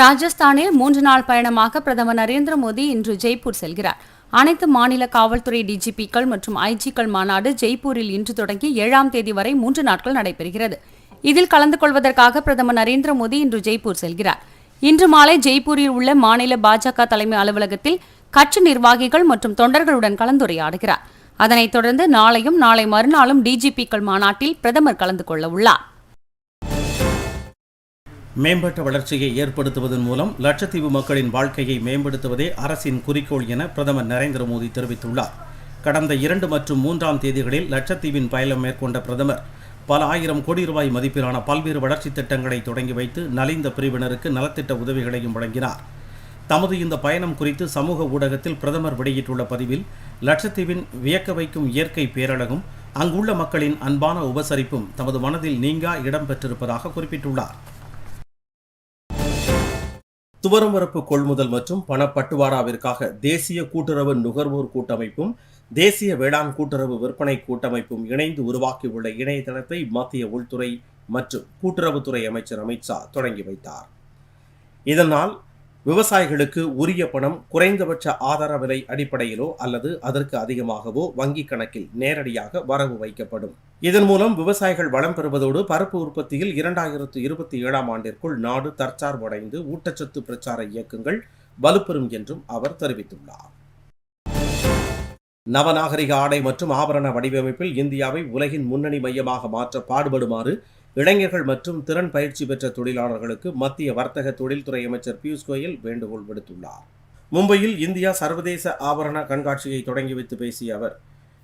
ராஜஸ்தானில் மூன்று நாள் பயணமாக பிரதமர் நரேந்திர மோடி இன்று ஜெய்ப்பூர் செல்கிறார். அனைத்து மாநில காவல்துறை டிஜிபிக்கள் மற்றும் ஐஜிக்கள் மாநாடு ஜெய்ப்பூரில் இன்று தொடங்கி ஏழாம் தேதி வரை மூன்று நாட்கள் நடைபெறுகிறது. இதில் கலந்து கொள்வதற்காக பிரதமர் நரேந்திர மோடி இன்று ஜெய்ப்பூர் செல்கிறார். இன்று மாலை ஜெய்ப்பூரில் உள்ள மாநில பாஜக தலைமை அலுவலகத்தில் கட்சி நிர்வாகிகள் மற்றும் தொண்டர்களுடன் கலந்துரையாடுகிறார். அதனைத் தொடர்ந்து நாளையும் நாளை மறுநாளும் டிஜிபிக்கள் மாநாட்டில் பிரதமர் கலந்து கொள்ள உள்ளார் மேம்பட்ட வளர்ச்சியை ஏற்படுத்துவதன் மூலம் லட்சத்தீவு மக்களின் வாழ்க்கையை மேம்படுத்துவதே அரசின் குறிக்கோள் என பிரதமர் நரேந்திர மோடி தெரிவித்துள்ளார். கடந்த இரண்டு மற்றும் மூன்றாம் தேதிகளில் லட்சத்தீவின் பயணம் மேற்கொண்ட பிரதமர் பல ஆயிரம் கோடி ரூபாய் மதிப்பிலான பல்வேறு வளர்ச்சித் திட்டங்களை தொடங்கி வைத்து நலிந்த பிரிவினருக்கு நலத்திட்ட உதவிகளையும் வழங்கினார். தமது இந்த பயணம் குறித்து சமூக ஊடகத்தில் பிரதமர் வெளியிட்டுள்ள பதிவில் லட்சத்தீவின் வியக்க வைக்கும் இயற்கை பேரழகும் அங்குள்ள மக்களின் அன்பான உபசரிப்பும் தமது மனதில் நீங்கா இடம் பெற்றிருப்பதாக குறிப்பிட்டுள்ளார். துவரம்பரப்பு கொள்முதல் மற்றும் பணப்பட்டுவாராவிற்காக தேசிய கூட்டுறவு நுகர்வோர் கூட்டமைப்பும் தேசிய வேளாண் கூட்டுறவு விற்பனை கூட்டமைப்பும் இணைந்து உருவாக்கியுள்ள இணையதளத்தை மத்திய உள்துறை மற்றும் கூட்டுறவுத்துறை அமைச்சர் அமித்ஷா தொடங்கி வைத்தார். இதனால் விவசாயிகளுக்கு உரிய பணம் குறைந்தபட்ச ஆதார விலை அடிப்படையிலோ அல்லது அதற்கு அதிகமாகவோ வங்கிக் கணக்கில் நேரடியாக வரவு வைக்கப்படும். இதன் மூலம் விவசாயிகள் வளம் பெறுவதோடு பருப்பு உற்பத்தியில் இரண்டாயிரத்து இருபத்தி ஏழாம் ஆண்டிற்குள் நாடு தற்சார்படைந்து ஊட்டச்சத்து பிரச்சார இயக்கங்கள் வலுப்பெறும் என்றும் அவர் தெரிவித்துள்ளார். நவநாகரிக ஆடை மற்றும் ஆபரண வடிவமைப்பில் இந்தியாவை உலகின் முன்னணி மையமாக மாற்ற பாடுபடுமாறு இளைஞர்கள் மற்றும் திறன் பயிற்சி பெற்ற தொழிலாளர்களுக்கு மத்திய வர்த்தக தொழில்துறை அமைச்சர் பியூஷ் கோயல் வேண்டுகோள் விடுத்துள்ளார். மும்பையில் இந்தியா சர்வதேச ஆபரண கண்காட்சியை தொடங்கி வைத்து பேசிய அவர்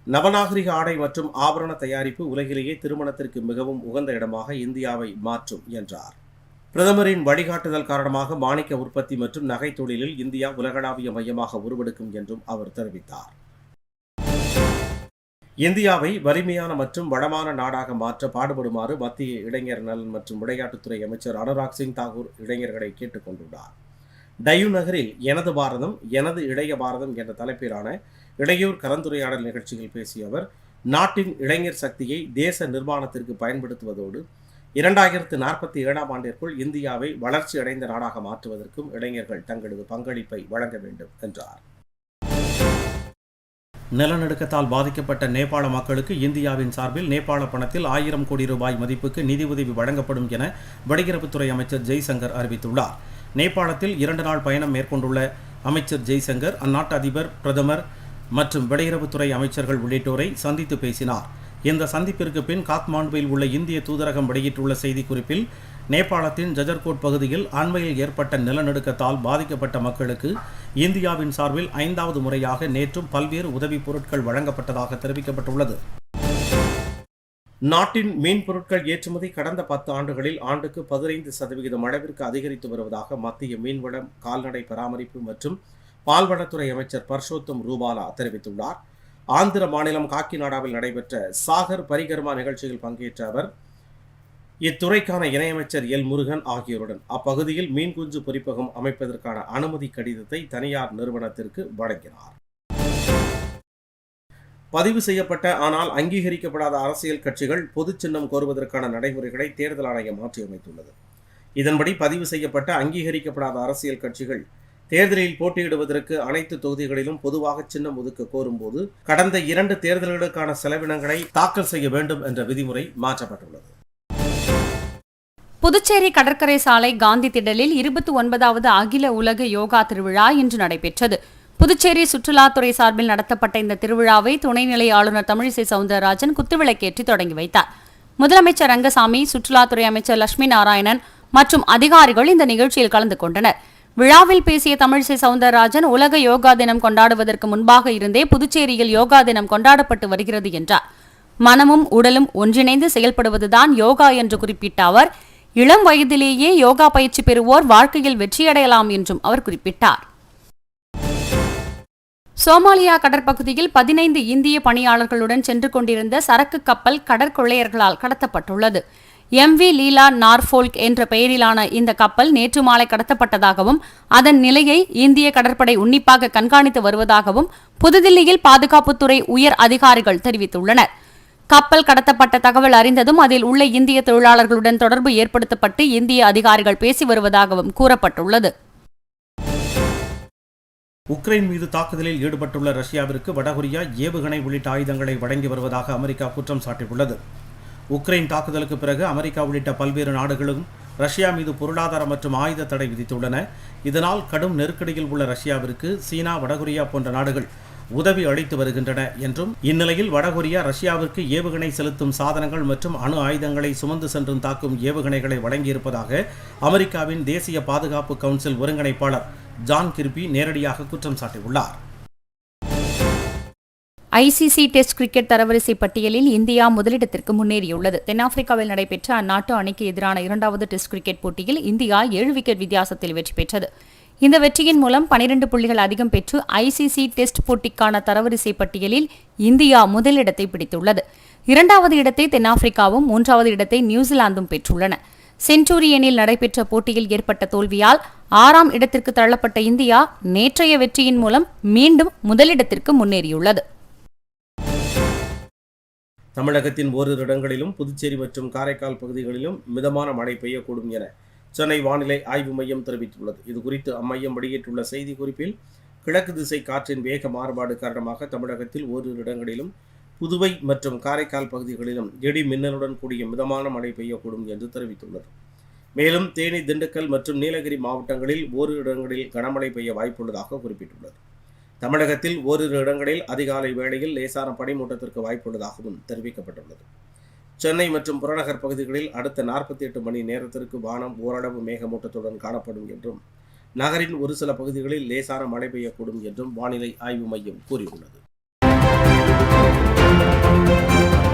நவநாகரிக ஆடை மற்றும் ஆபரண தயாரிப்பு உலகிலேயே திருமணத்திற்கு மிகவும் உகந்த இடமாக இந்தியாவை மாற்றும் என்றார். பிரதமரின் வழிகாட்டுதல் காரணமாக மாணிக்க உற்பத்தி மற்றும் நகை தொழிலில் இந்தியா உலகளாவிய மையமாக உருவெடுக்கும் என்றும் அவர் தெரிவித்தார். இந்தியாவை வலிமையான மற்றும் வளமான நாடாக மாற்ற பாடுபடுமாறு மத்திய இளைஞர் நலன் மற்றும் விளையாட்டுத்துறை அமைச்சர் அனுராக் சிங் தாகூர் இளைஞர்களை கேட்டுக் கொண்டுள்ளார். டயு நகரில் எனது பாரதம் எனது இளைய பாரதம் என்ற தலைப்பிலான இளையோர் கலந்துரையாடல் நிகழ்ச்சியில் பேசிய அவர் நாட்டின் இளைஞர் சக்தியை தேச நிர்மாணத்திற்கு பயன்படுத்துவதோடு இரண்டாயிரத்து நாற்பத்தி ஏழாம் ஆண்டிற்குள் இந்தியாவை வளர்ச்சி அடைந்த நாடாக மாற்றுவதற்கும் இளைஞர்கள் தங்களது பங்களிப்பை வழங்க வேண்டும் என்றார். நிலநடுக்கத்தால் பாதிக்கப்பட்ட நேபாள மக்களுக்கு இந்தியாவின் சார்பில் நேபாள பணத்தில் ஆயிரம் கோடி ரூபாய் மதிப்புக்கு நிதியுதவி வழங்கப்படும் என வெளியுறவுத்துறை அமைச்சர் ஜெய்சங்கர் அறிவித்துள்ளார். நேபாளத்தில் இரண்டு நாள் பயணம் மேற்கொண்டுள்ள அமைச்சர் ஜெய்சங்கர் அந்நாட்டு அதிபர் பிரதமர் மற்றும் வெளியுறவுத்துறை அமைச்சர்கள் உள்ளிட்டோரை சந்தித்து பேசினார். இந்த சந்திப்பிற்கு பின் காத்மாண்டுவில் உள்ள இந்திய தூதரகம் வெளியிட்டுள்ள செய்திக்குறிப்பில் நேபாளத்தின் ஜஜர்கோட் பகுதியில் அண்மையில் ஏற்பட்ட நிலநடுக்கத்தால் பாதிக்கப்பட்ட மக்களுக்கு இந்தியாவின் சார்பில் ஐந்தாவது முறையாக நேற்றும் பல்வேறு உதவிப் பொருட்கள் வழங்கப்பட்டதாக தெரிவிக்கப்பட்டுள்ளது. நாட்டின் மீன் பொருட்கள் ஏற்றுமதி கடந்த பத்து ஆண்டுகளில் ஆண்டுக்கு பதினைந்து சதவிகிதம் அளவிற்கு அதிகரித்து வருவதாக மத்திய மீன்வளம் கால்நடை பராமரிப்பு மற்றும் பால்வளத்துறை அமைச்சர் பர்ஷோத்தம் ரூபாலா தெரிவித்துள்ளார். ஆந்திர மாநிலம் காக்கிநாடாவில் நடைபெற்ற சாகர் பரிகர்மா நிகழ்ச்சியில் பங்கேற்ற அவர் இத்துறைக்கான இணையமைச்சர் எல் முருகன் ஆகியோருடன் அப்பகுதியில் மீன் குஞ்சு பொறிப்பகம் அமைப்பதற்கான அனுமதி கடிதத்தை தனியார் நிறுவனத்திற்கு வழங்கினார். பதிவு செய்யப்பட்ட ஆனால் அங்கீகரிக்கப்படாத அரசியல் கட்சிகள் பொது சின்னம் கோருவதற்கான நடைமுறைகளை தேர்தல் ஆணையம் மாற்றியமைத்துள்ளது. இதன்படி பதிவு செய்யப்பட்ட அங்கீகரிக்கப்படாத அரசியல் கட்சிகள் தேர்தலில் போட்டியிடுவதற்கு அனைத்து தொகுதிகளிலும் பொதுவாக சின்னம் ஒதுக்க கோரும்போது கடந்த இரண்டு தேர்தல்களுக்கான செலவினங்களை தாக்கல் செய்ய வேண்டும் என்ற விதிமுறை மாற்றப்பட்டுள்ளது. புதுச்சேரி கடற்கரை சாலை காந்தி திடலில் இருபத்தி ஒன்பதாவது அகில உலக யோகா திருவிழா இன்று நடைபெற்றது. புதுச்சேரி சுற்றுலாத்துறை சார்பில் நடத்தப்பட்ட இந்த திருவிழாவை துணைநிலை ஆளுநர் தமிழிசை சவுந்தரராஜன் குத்துவிளக்கேற்றி தொடங்கி வைத்தார். முதலமைச்சர் ரங்கசாமி சுற்றுலாத்துறை அமைச்சர் லட்சுமி நாராயணன் மற்றும் அதிகாரிகள் இந்த நிகழ்ச்சியில் கலந்து கொண்டனர். விழாவில் பேசிய தமிழிசை சவுந்தரராஜன் உலக யோகா தினம் கொண்டாடுவதற்கு முன்பாக இருந்தே புதுச்சேரியில் யோகா தினம் கொண்டாடப்பட்டு வருகிறது என்றார். மனமும் உடலும் ஒன்றிணைந்து செயல்படுவதுதான் யோகா என்று குறிப்பிட்ட அவர் இளம் வயதிலேயே யோகா பயிற்சி பெறுவோர் வாழ்க்கையில் வெற்றியடையலாம் என்றும் அவர் குறிப்பிட்டார். சோமாலியா கடற்பகுதியில் பதினைந்து இந்திய பணியாளர்களுடன் சென்று கொண்டிருந்த சரக்கு கப்பல் கடற்கொள்ளையர்களால் கடத்தப்பட்டுள்ளது. எம் வி லீலா நார்ஃபோல்க் என்ற பெயரிலான இந்த கப்பல் நேற்று மாலை கடத்தப்பட்டதாகவும் அதன் நிலையை இந்திய கடற்படை உன்னிப்பாக கண்காணித்து வருவதாகவும் புதுதில்லியில் பாதுகாப்புத்துறை உயர் அதிகாரிகள் தெரிவித்துள்ளனர். கப்பல் கடத்தப்பட்ட தகவல் அறிந்ததும் அதில் உள்ள இந்திய தொழிலாளர்களுடன் தொடர்பு ஏற்படுத்தப்பட்டு இந்திய அதிகாரிகள் பேசி வருவதாகவும் கூறப்பட்டுள்ளது. உக்ரைன் மீது தாக்குதலில் ஈடுபட்டுள்ள ரஷ்யாவிற்கு வடகொரியா ஏவுகணை உள்ளிட்ட ஆயுதங்களை வழங்கி வருவதாக அமெரிக்கா குற்றம் சாட்டியுள்ளது. உக்ரைன் தாக்குதலுக்கு பிறகு அமெரிக்கா உள்ளிட்ட பல்வேறு நாடுகளும் ரஷ்யா மீது பொருளாதார மற்றும் ஆயுத தடை விதித்துள்ளன. இதனால் கடும் நெருக்கடியில் உள்ள ரஷ்யாவிற்கு சீனா வடகொரியா போன்ற நாடுகள் உதவி அளித்து வருகின்றன என்றும் இந்நிலையில் வடகொரியா ரஷ்யாவிற்கு ஏவுகணை செலுத்தும் சாதனங்கள் மற்றும் அணு ஆயுதங்களை சுமந்து சென்றும் தாக்கும் ஏவுகணைகளை வழங்கியிருப்பதாக அமெரிக்காவின் தேசிய பாதுகாப்பு கவுன்சில் ஒருங்கிணைப்பாளர் ஜான் கிர்பி நேரடியாக குற்றம் சாட்டியுள்ளார். ஐசிசி டெஸ்ட் கிரிக்கெட் தரவரிசை பட்டியலில் இந்தியா முதலிடத்திற்கு முன்னேறியுள்ளது. தென்னாப்பிரிக்காவில் நடைபெற்ற அந்நாட்டு அணிக்கு எதிரான இரண்டாவது டெஸ்ட் கிரிக்கெட் போட்டியில் இந்தியா ஏழு விக்கெட் வித்தியாசத்தில் வெற்றி பெற்றது. இந்த வெற்றியின் மூலம் பனிரெண்டு புள்ளிகள் அதிகம் பெற்று ஐசிசி டெஸ்ட் போட்டிக்கான தரவரிசை பட்டியலில் இந்தியா முதலிடத்தை பிடித்துள்ளது. இரண்டாவது இடத்தை தென்னாப்பிரிக்காவும் மூன்றாவது இடத்தை நியூசிலாந்தும் பெற்றுள்ளன. சென்டூரியனில் நடைபெற்ற போட்டியில் ஏற்பட்ட தோல்வியால் ஆறாம் இடத்திற்கு தள்ளப்பட்ட இந்தியா நேற்றைய வெற்றியின் மூலம் மீண்டும் முதலிடத்திற்கு முன்னேறியுள்ளது. தமிழகத்தின் ஓரிரு இடங்களிலும் புதுச்சேரி மற்றும் காரைக்கால் பகுதிகளிலும் மிதமான மழை பெய்யக்கூடும் என சென்னை வானிலை ஆய்வு மையம் தெரிவித்துள்ளது. இது குறித்து அம்மையம் வெளியிட்டுள்ள செய்திக்குறிப்பில் கிழக்கு திசை காற்றின் வேக மாறுபாடு காரணமாக தமிழகத்தில் ஓரிரு இடங்களிலும் புதுவை மற்றும் காரைக்கால் பகுதிகளிலும் இடி மின்னலுடன் கூடிய மிதமான மழை பெய்யக்கூடும் என்று தெரிவித்துள்ளது. மேலும் தேனி திண்டுக்கல் மற்றும் நீலகிரி மாவட்டங்களில் ஓரிரு இடங்களில் கனமழை பெய்ய வாய்ப்புள்ளதாக குறிப்பிட்டுள்ளது. தமிழகத்தில் ஓரிரு இடங்களில் அதிகாலை வேளையில் லேசான பனிமூட்டத்திற்கு வாய்ப்புள்ளதாகவும் தெரிவிக்கப்பட்டுள்ளது. சென்னை மற்றும் புறநகர் பகுதிகளில் அடுத்த நாற்பத்தி எட்டு மணி நேரத்திற்கு வானம் ஓரளவு மேகமூட்டத்துடன் காணப்படும் என்றும் நகரின் ஒரு சில பகுதிகளில் லேசான மழை பெய்யக்கூடும் என்றும் வானிலை ஆய்வு மையம் கூறியுள்ளது.